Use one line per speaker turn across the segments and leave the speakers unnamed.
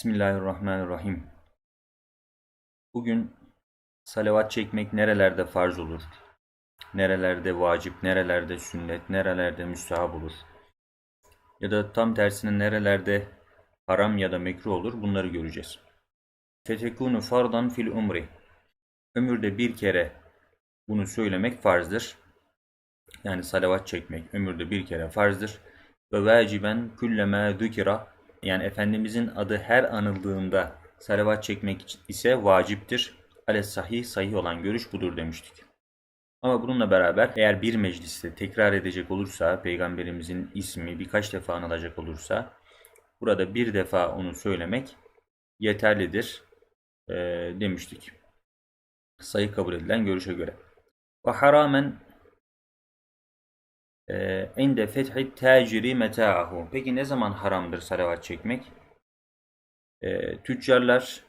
Bismillahirrahmanirrahim. Bugün salavat çekmek nerelerde farz olur? Nerelerde vacip, nerelerde sünnet, nerelerde müstahap olur? Ya da tam tersine nerelerde haram ya da mekruh olur? Bunları göreceğiz. Fetekunu fardan fil umri. Ömürde bir kere bunu söylemek farzdır. Yani salavat çekmek ömürde bir kere farzdır. Ve vaciben kullema zükira yani Efendimizin adı her anıldığında salavat çekmek ise vaciptir. Ale sahih, sahih olan görüş budur demiştik. Ama bununla beraber eğer bir mecliste tekrar edecek olursa, Peygamberimizin ismi birkaç defa anılacak olursa, burada bir defa onu söylemek yeterlidir e, demiştik. Sayı kabul edilen görüşe göre. Ve haramen ende fethi taciri meta'ahu. Peki ne zaman haramdır salavat çekmek? E, tüccarlar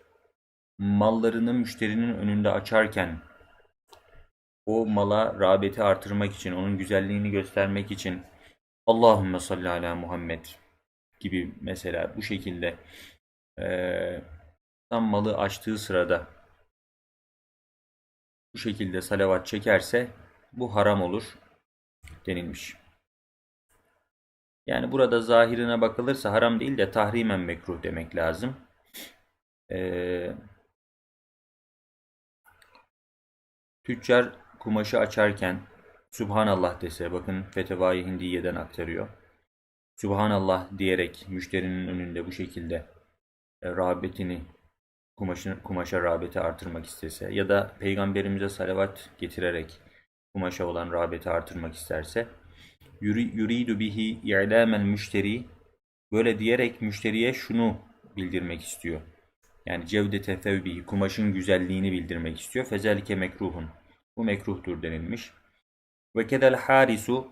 mallarını müşterinin önünde açarken o mala rağbeti artırmak için, onun güzelliğini göstermek için Allahümme salli ala Muhammed gibi mesela bu şekilde e, tam malı açtığı sırada bu şekilde salavat çekerse bu haram olur denilmiş. Yani burada zahirine bakılırsa haram değil de tahrimen mekruh demek lazım. Ee, tüccar kumaşı açarken Subhanallah dese, bakın Fetevai Hindiye'den aktarıyor. Subhanallah diyerek müşterinin önünde bu şekilde e, rağbetini, kumaşın, kumaşa rağbeti artırmak istese ya da peygamberimize salavat getirerek kumaşa olan rağbeti artırmak isterse yuridu bihi i'lamen müşteri böyle diyerek müşteriye şunu bildirmek istiyor. Yani cevdete fevbihi kumaşın güzelliğini bildirmek istiyor. Fezelike mekruhun. Bu mekruhtur denilmiş. Ve kedel harisu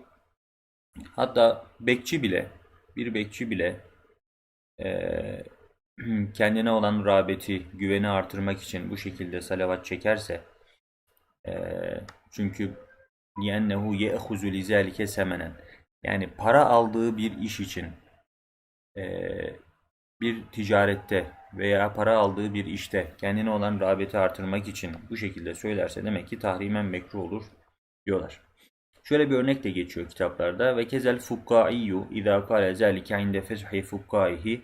hatta bekçi bile bir bekçi bile e, kendine olan rağbeti, güveni artırmak için bu şekilde salavat çekerse e, çünkü لِيَنَّهُ يَأْخُزُ لِذَٰلِكَ semenen. Yani para aldığı bir iş için e, bir ticarette veya para aldığı bir işte kendine olan rağbeti artırmak için bu şekilde söylerse demek ki tahrimen mekruh olur diyorlar. Şöyle bir örnek de geçiyor kitaplarda. Ve kezel fukkaiyu izâ kâle zâlike inde feshi fukkaihi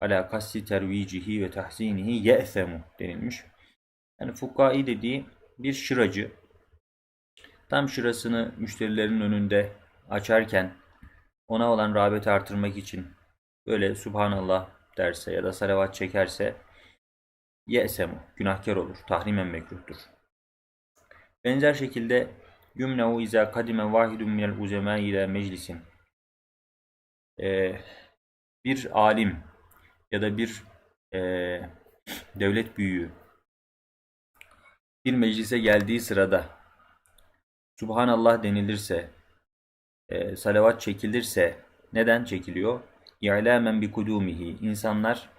ala kassi tervicihi ve tahsinihi ye'themu denilmiş. Yani fukkai dediği bir şıracı Tam şurasını müşterilerin önünde açarken ona olan rağbeti artırmak için böyle Subhanallah derse ya da salavat çekerse ye'semu günahkar olur. Tahrimen mekruhtur. Benzer şekilde yumnehu izâ kadime vahidun minel uzemâ ile meclisin ee, bir alim ya da bir e, devlet büyüğü bir meclise geldiği sırada Subhanallah denilirse, e, salavat çekilirse neden çekiliyor? İ'lamen bi kudumihi. İnsanlar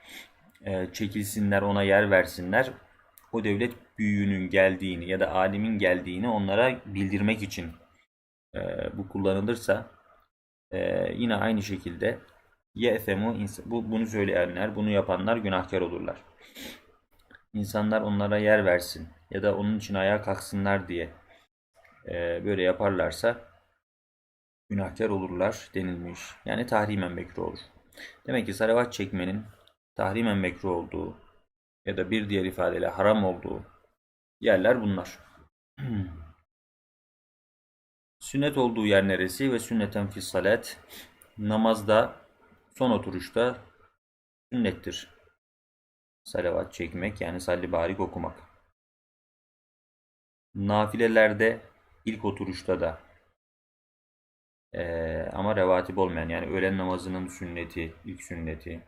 e, çekilsinler, ona yer versinler. O devlet büyüğünün geldiğini ya da alimin geldiğini onlara bildirmek için e, bu kullanılırsa e, yine aynı şekilde ye'femu bu bunu söyleyenler, bunu yapanlar günahkar olurlar. İnsanlar onlara yer versin ya da onun için ayağa kalksınlar diye e, böyle yaparlarsa günahkar olurlar denilmiş. Yani tahrimen mekruh olur. Demek ki salavat çekmenin tahrimen mekruh olduğu ya da bir diğer ifadeyle haram olduğu yerler bunlar. Sünnet olduğu yer neresi ve sünneten fi salat namazda son oturuşta sünnettir. Salavat çekmek yani salli barik okumak. Nafilelerde ilk oturuşta da ee, ama revatip olmayan yani öğlen namazının sünneti, ilk sünneti,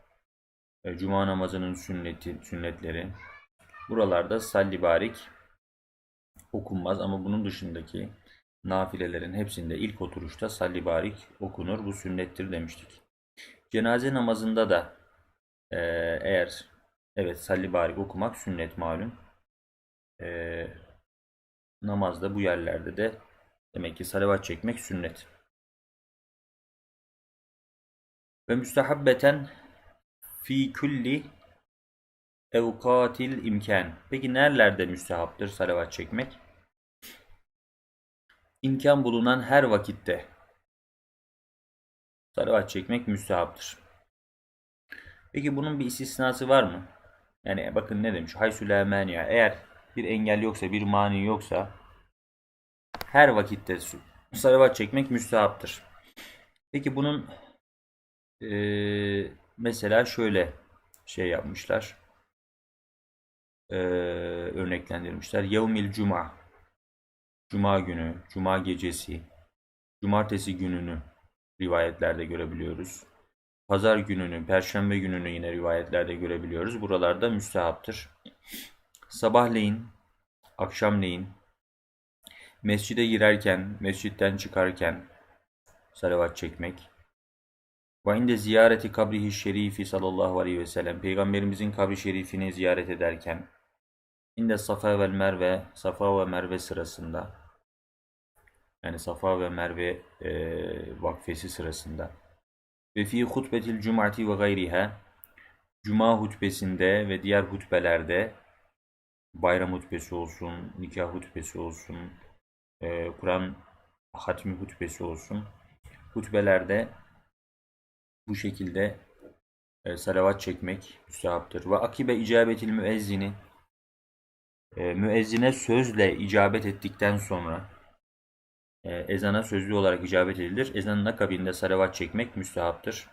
e, cuma namazının sünneti, sünnetleri buralarda salli barik okunmaz ama bunun dışındaki nafilelerin hepsinde ilk oturuşta salli barik okunur. Bu sünnettir demiştik. Cenaze namazında da e, eğer evet salli barik okumak sünnet malum. E, namazda bu yerlerde de demek ki salavat çekmek sünnet. Ve müstehabbeten fi kulli evkatil imkan. Peki nerelerde müstehaptır salavat çekmek? İmkan bulunan her vakitte salavat çekmek müstehaptır. Peki bunun bir istisnası var mı? Yani bakın ne demiş? Haysü la mani'a. Eğer bir engel yoksa, bir mani yoksa her vakitte salavat çekmek müstehaptır. Peki bunun eee, mesela şöyle şey yapmışlar. Eee, örneklendirmişler. Yevmil Cuma. Cuma günü, Cuma gecesi, Cumartesi gününü rivayetlerde görebiliyoruz. Pazar gününü, Perşembe gününü yine rivayetlerde görebiliyoruz. Buralarda müstehaptır. Sabahleyin, akşamleyin, mescide girerken, mescitten çıkarken salavat çekmek. Ve inde ziyareti kabrihi şerifi sallallahu aleyhi ve sellem. Peygamberimizin kabri şerifini ziyaret ederken. İnde Safa ve Merve, Safa ve Merve sırasında. Yani Safa ve Merve e, vakfesi sırasında. Ve fi hutbetil cum'ati ve gayriha. Cuma hutbesinde ve diğer hutbelerde bayram hutbesi olsun, nikah hutbesi olsun, e, Kur'an hatmi hutbesi olsun. Hutbelerde bu şekilde e, salavat çekmek müstehaptır. Ve akibe icabetil müezzini e, müezzine sözle icabet ettikten sonra e, ezana sözlü olarak icabet edilir. Ezanın akabinde salavat çekmek müstehaptır.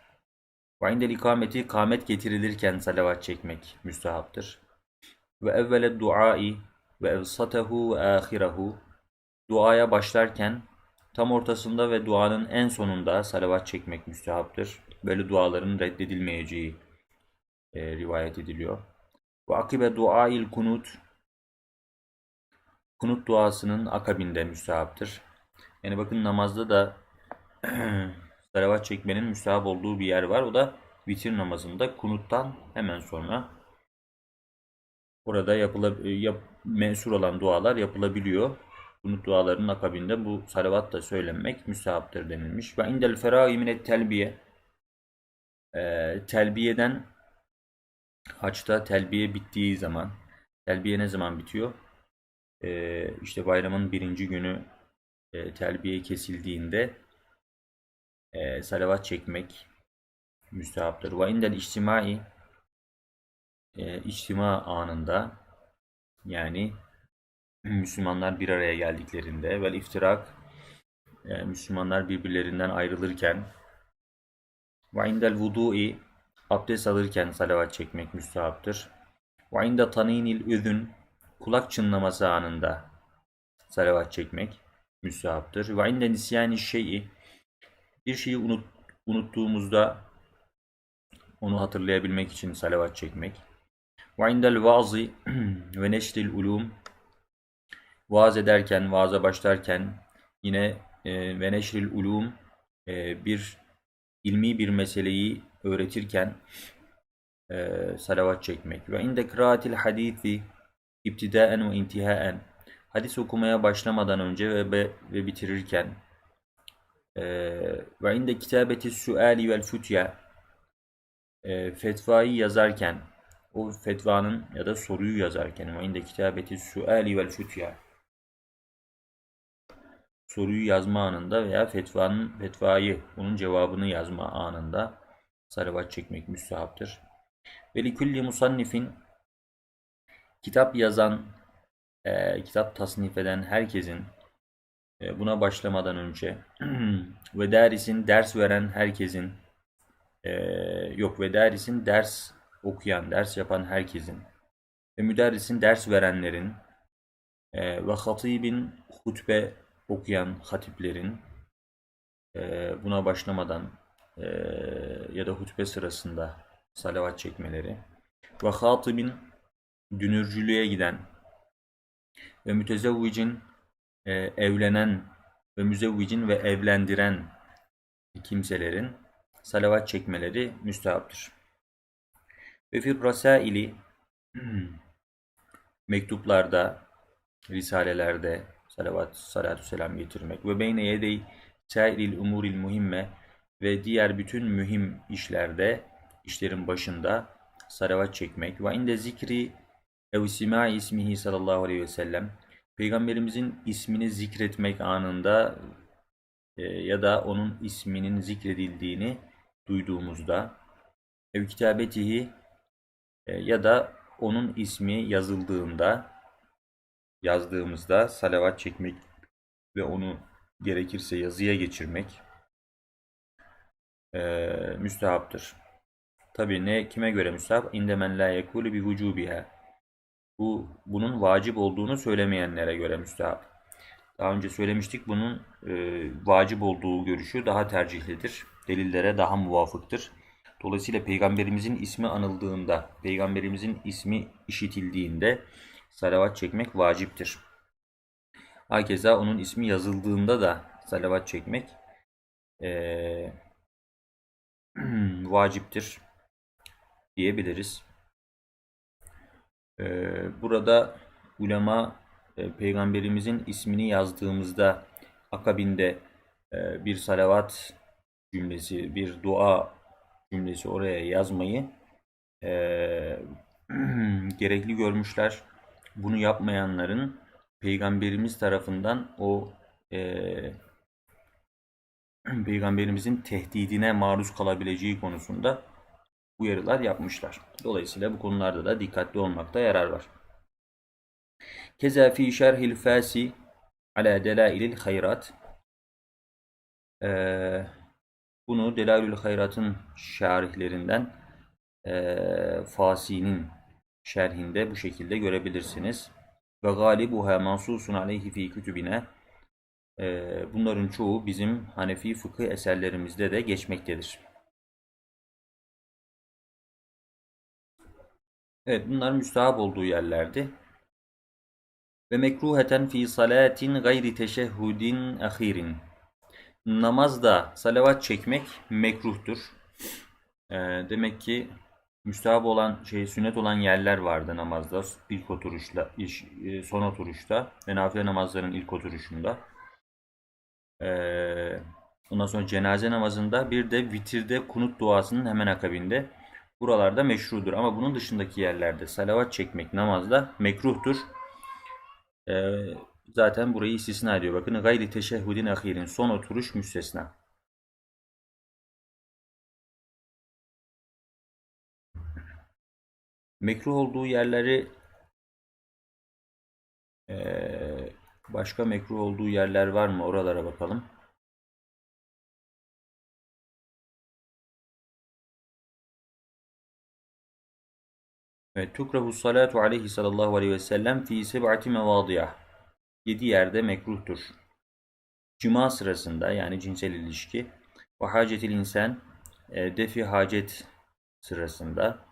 Ve indel ikameti kamet getirilirken salavat çekmek müstehaptır. Ve evvele duai ve evsatehu ve ahirehu duaya başlarken tam ortasında ve duanın en sonunda salavat çekmek müstehaptır. Böyle duaların reddedilmeyeceği e, rivayet ediliyor. Ve akibe duail kunut kunut duasının akabinde müstehaptır. Yani bakın namazda da salavat çekmenin müstehap olduğu bir yer var. O da vitir namazında kunuttan hemen sonra orada yapıla, yap, mensur olan dualar yapılabiliyor. Kunut dualarının akabinde bu salavat da söylenmek müstehaptır denilmiş. Ve indel ferâi minet telbiye e, telbiyeden haçta telbiye bittiği zaman telbiye ne zaman bitiyor? E, işte bayramın birinci günü e, telbiye kesildiğinde e, salavat çekmek müstehaptır. Ve indel içtimai e, içtima anında yani Müslümanlar bir araya geldiklerinde ve iftirak e, Müslümanlar birbirlerinden ayrılırken ve indel vudu'i abdest alırken salavat çekmek müstehaptır. Ve inde taninil üzün kulak çınlaması anında salavat çekmek müstehaptır. Ve inde nisyani şeyi bir şeyi unut, unuttuğumuzda onu hatırlayabilmek için salavat çekmek. Ve indel vaazı ve neşril ulum vaaz ederken, vaaza başlarken yine e, ve neşril ulum bir ilmi bir meseleyi öğretirken e, salavat çekmek. Ve inde kıraatil hadisi ibtidaen ve intihaen hadis okumaya başlamadan önce ve, ve, ve bitirirken ve inde kitabeti suali vel futya fetvayı yazarken o fetvanın ya da soruyu yazarken ve inde kitabeti suali vel futya soruyu yazma anında veya fetvanın fetvayı, onun cevabını yazma anında salavat çekmek müstehaptır. Ve likulli musannifin kitap yazan, e, kitap tasnif eden herkesin e, buna başlamadan önce ve derisin ders veren herkesin e, yok ve derisin ders okuyan, ders yapan herkesin ve müderrisin ders verenlerin e, ve hatibin hutbe okuyan hatiplerin e, buna başlamadan e, ya da hutbe sırasında salavat çekmeleri ve hatibin dünürcülüğe giden ve mütezevvicin e, evlenen ve müzevvicin ve evlendiren kimselerin salavat çekmeleri müstehaptır. Ve fir rasaili mektuplarda, risalelerde, salavat, salatu selam getirmek. Ve beyne yedey sairil umuril muhimme ve diğer bütün mühim işlerde, işlerin başında salavat çekmek. Ve inde zikri ev simai ismihi sallallahu aleyhi ve sellem. Peygamberimizin ismini zikretmek anında e, ya da onun isminin zikredildiğini duyduğumuzda ev kitabetihi ya da onun ismi yazıldığında yazdığımızda salavat çekmek ve onu gerekirse yazıya geçirmek e, müstehaptır. Tabi ne kime göre müstehap? İnde men la yekulu bi vücubiha. Bu bunun vacip olduğunu söylemeyenlere göre müstehap. Daha önce söylemiştik bunun e, vacip olduğu görüşü daha tercihlidir. Delillere daha muvafıktır. Dolayısıyla peygamberimizin ismi anıldığında, peygamberimizin ismi işitildiğinde salavat çekmek vaciptir. Hakeza onun ismi yazıldığında da salavat çekmek e, vaciptir diyebiliriz. E, burada ulema e, peygamberimizin ismini yazdığımızda akabinde e, bir salavat cümlesi, bir dua cümlesi oraya yazmayı e, gerekli görmüşler. Bunu yapmayanların peygamberimiz tarafından o e, peygamberimizin tehdidine maruz kalabileceği konusunda uyarılar yapmışlar. Dolayısıyla bu konularda da dikkatli olmakta yarar var. Keza fi şerhil fasi ala delailil hayrat ee, bunu Delailül Hayrat'ın şarihlerinden e, Fasi'nin şerhinde bu şekilde görebilirsiniz. Ve galibuha mansusun aleyhi fi kütübine e, bunların çoğu bizim Hanefi fıkıh eserlerimizde de geçmektedir. Evet bunlar müstahap olduğu yerlerdi. Ve mekruheten fi salatin gayri teşehhudin ahirin. Namazda salavat çekmek mekruhtur. Ee, demek ki müstahap olan şey sünnet olan yerler vardı namazda ilk oturuşla iş, e, son oturuşta ve nafile namazların ilk oturuşunda. Ee, ondan sonra cenaze namazında bir de vitirde kunut duasının hemen akabinde buralarda meşrudur ama bunun dışındaki yerlerde salavat çekmek namazda mekruhtur. Ee, zaten burayı istisna ediyor. Bakın gayri teşehhudin ahirin son oturuş müstesna. Mekruh olduğu yerleri başka mekruh olduğu yerler var mı? Oralara bakalım. Evet, tukrahu salatu aleyhi sallallahu aleyhi ve sellem fi seb'ati mevadiyah. Yedi yerde mekruhtur. Cuma sırasında yani cinsel ilişki ve hacetil insan e, defi hacet sırasında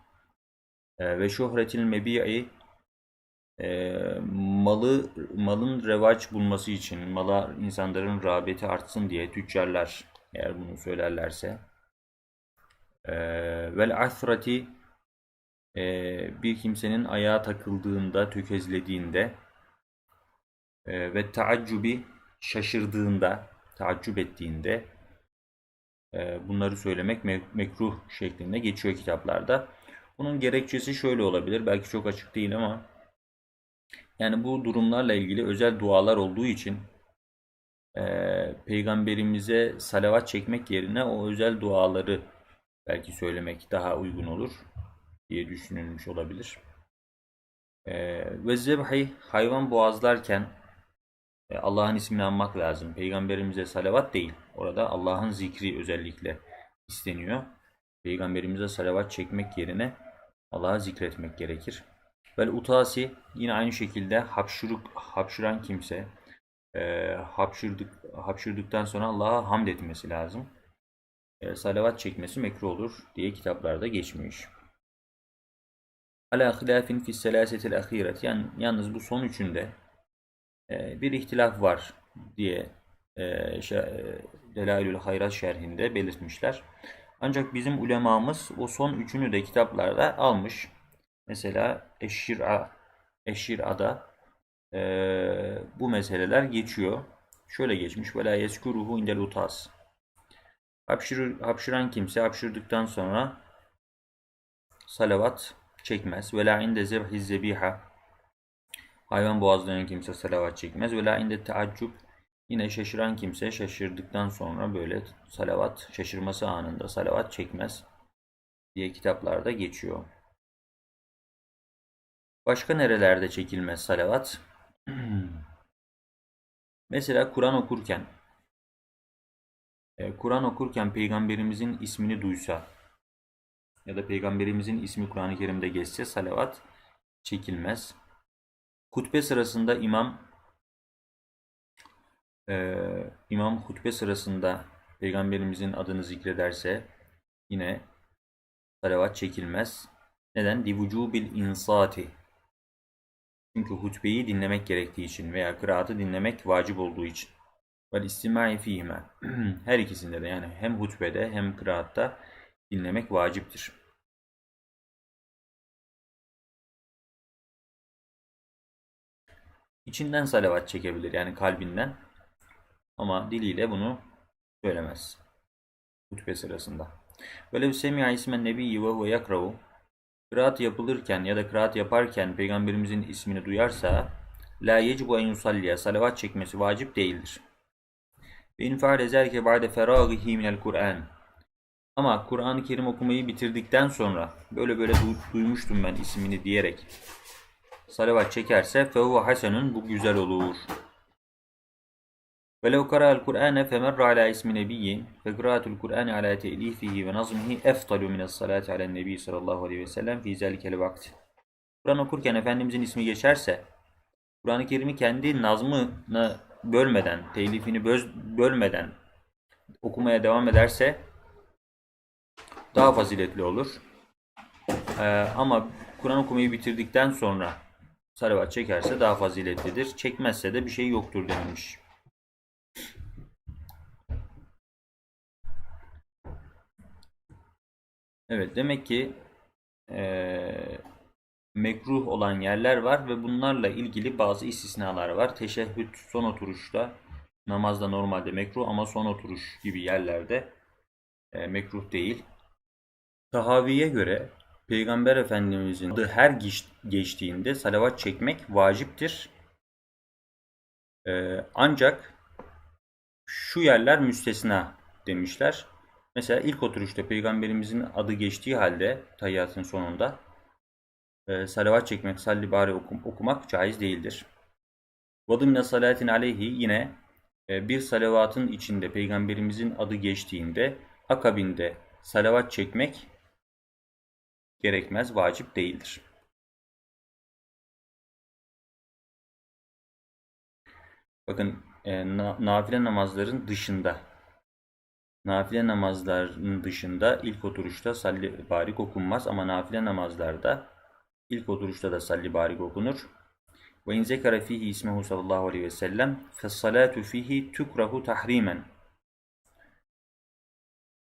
e, ve şöhretil mebi'i e, malı malın revaç bulması için mala insanların rağbeti artsın diye tüccarlar eğer bunu söylerlerse e, vel asrati e, bir kimsenin ayağa takıldığında tökezlediğinde e, ve taaccubi şaşırdığında taaccüp ettiğinde e, bunları söylemek mekruh şeklinde geçiyor kitaplarda. Bunun gerekçesi şöyle olabilir. Belki çok açık değil ama yani bu durumlarla ilgili özel dualar olduğu için e, peygamberimize salavat çekmek yerine o özel duaları belki söylemek daha uygun olur diye düşünülmüş olabilir. E, ve zebhi hayvan boğazlarken Allah'ın ismini anmak lazım. Peygamberimize salavat değil. Orada Allah'ın zikri özellikle isteniyor. Peygamberimize salavat çekmek yerine Allah'a zikretmek gerekir. Vel utasi yine aynı şekilde hapşuruk, hapşuran kimse e, hapşırdık, hapşırdıktan sonra Allah'a hamd etmesi lazım. E, salavat çekmesi mekruh olur diye kitaplarda geçmiş. Ala hilafin fi selasetil ahiret. Yani yalnız bu son üçünde e, bir ihtilaf var diye e, e, Delailül Hayrat şerhinde belirtmişler. Ancak bizim ulemamız o son üçünü de kitaplarda almış. Mesela Eşşir'a, Eşşir'a'da e, bu meseleler geçiyor. Şöyle geçmiş. Vela yeskuruhu indel utas. Hapşır, hapşıran kimse hapşırdıktan sonra salavat çekmez. Ve la inde zebhi zebiha hayvan boğazlayan kimse salavat çekmez. Ve la inde teaccub yine şaşıran kimse şaşırdıktan sonra böyle salavat şaşırması anında salavat çekmez diye kitaplarda geçiyor. Başka nerelerde çekilmez salavat? Mesela Kur'an okurken e, Kur'an okurken peygamberimizin ismini duysa ya da peygamberimizin ismi Kur'an-ı Kerim'de geçse salavat çekilmez. Hutbe sırasında imam e, imam hutbe sırasında peygamberimizin adını zikrederse yine salavat çekilmez. Neden? Livucubil insati. Çünkü hutbeyi dinlemek gerektiği için veya kıraatı dinlemek vacip olduğu için. Vel istimai fihime. Her ikisinde de yani hem hutbede hem kıraatta dinlemek vaciptir. İçinden salavat çekebilir yani kalbinden ama diliyle bunu söylemez. Hutbe sırasında. Velev semi'a ismen nebiyyi ve huve yakravu Kıraat yapılırken ya da kıraat yaparken peygamberimizin ismini duyarsa la yecibu en yusalliye salavat çekmesi vacip değildir. Ve in zelke ba'de feragihi minel Kur'an. Ama Kur'an-ı Kerim okumayı bitirdikten sonra böyle böyle du- duymuştum ben ismini diyerek salavat çekerse fevve hasenun bu güzel olur. Ve lev kara'al Kur'ane femerra ala ismi nebiyyin fe kıraatul Kur'ane ala te'lifihi ve nazmihi eftalu mines salati ala nebi sallallahu aleyhi ve sellem fi zelikel vakti. Kur'an okurken Efendimizin ismi geçerse, Kur'an-ı Kerim'i kendi nazmına bölmeden, telifini böz, bölmeden okumaya devam ederse daha faziletli olur. Ee, ama Kur'an okumayı bitirdikten sonra salavat çekerse daha faziletlidir. Çekmezse de bir şey yoktur denilmiş. Evet demek ki eee, mekruh olan yerler var ve bunlarla ilgili bazı istisnalar var. Teşehhüd son oturuşta namazda normalde mekruh ama son oturuş gibi yerlerde eee, mekruh değil. Tahaviye göre Peygamber Efendimizin adı her geç- geçtiğinde salavat çekmek vaciptir. Eee, ancak şu yerler müstesna demişler. Mesela ilk oturuşta peygamberimizin adı geçtiği halde tahiyyatın sonunda e, salavat çekmek, salli bari okum, okumak caiz değildir. Vadımne salatin aleyhi yine e, bir salavatın içinde peygamberimizin adı geçtiğinde akabinde salavat çekmek gerekmez, vacip değildir. Bakın e, na- nafile namazların dışında Nafile namazların dışında ilk oturuşta salli barik okunmaz ama nafile namazlarda ilk oturuşta da salli barik okunur. Ve in zekara fihi ismehu sallallahu aleyhi ve sellem fessalatu fihi tukrahu tahrimen.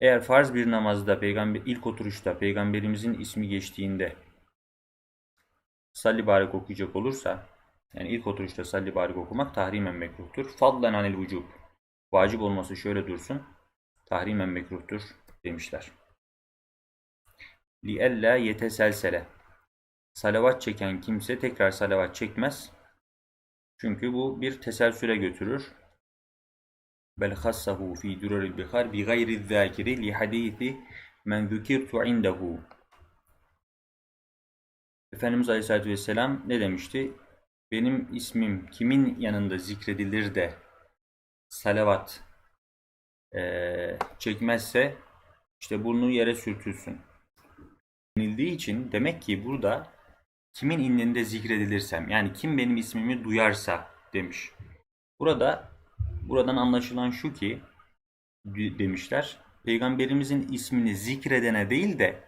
Eğer farz bir namazda peygamber ilk oturuşta peygamberimizin ismi geçtiğinde salli barik okuyacak olursa yani ilk oturuşta salli barik okumak tahrimen mekruhtur. Fadlen anil vücub. Vacip olması şöyle dursun tahrimen mekruhtur demişler. لِأَلَّا yeteselsele Salavat çeken kimse tekrar salavat çekmez. Çünkü bu bir teselsüle götürür. Bel hassahu fi duraril bihar bi gayri zâkiri li hadithi men zükirtu. Efendimiz Aleyhisselatü Vesselam ne demişti? Benim ismim kimin yanında zikredilir de salavat e, çekmezse işte burnu yere sürtülsün. Denildiği için demek ki burada kimin indinde zikredilirsem yani kim benim ismimi duyarsa demiş. Burada buradan anlaşılan şu ki demişler peygamberimizin ismini zikredene değil de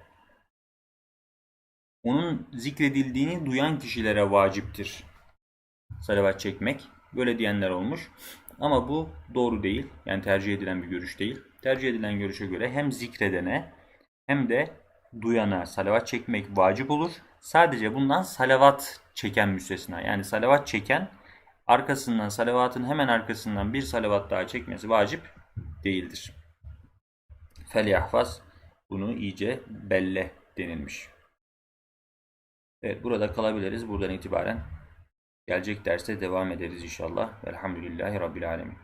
onun zikredildiğini duyan kişilere vaciptir salavat çekmek. Böyle diyenler olmuş. Ama bu doğru değil. Yani tercih edilen bir görüş değil. Tercih edilen görüşe göre hem zikredene hem de duyana salavat çekmek vacip olur. Sadece bundan salavat çeken müstesna. Yani salavat çeken arkasından salavatın hemen arkasından bir salavat daha çekmesi vacip değildir. Fel yahfaz bunu iyice belle denilmiş. Evet burada kalabiliriz. Buradan itibaren gelecek derste devam ederiz inşallah. Velhamdülillahi Rabbil Alemin.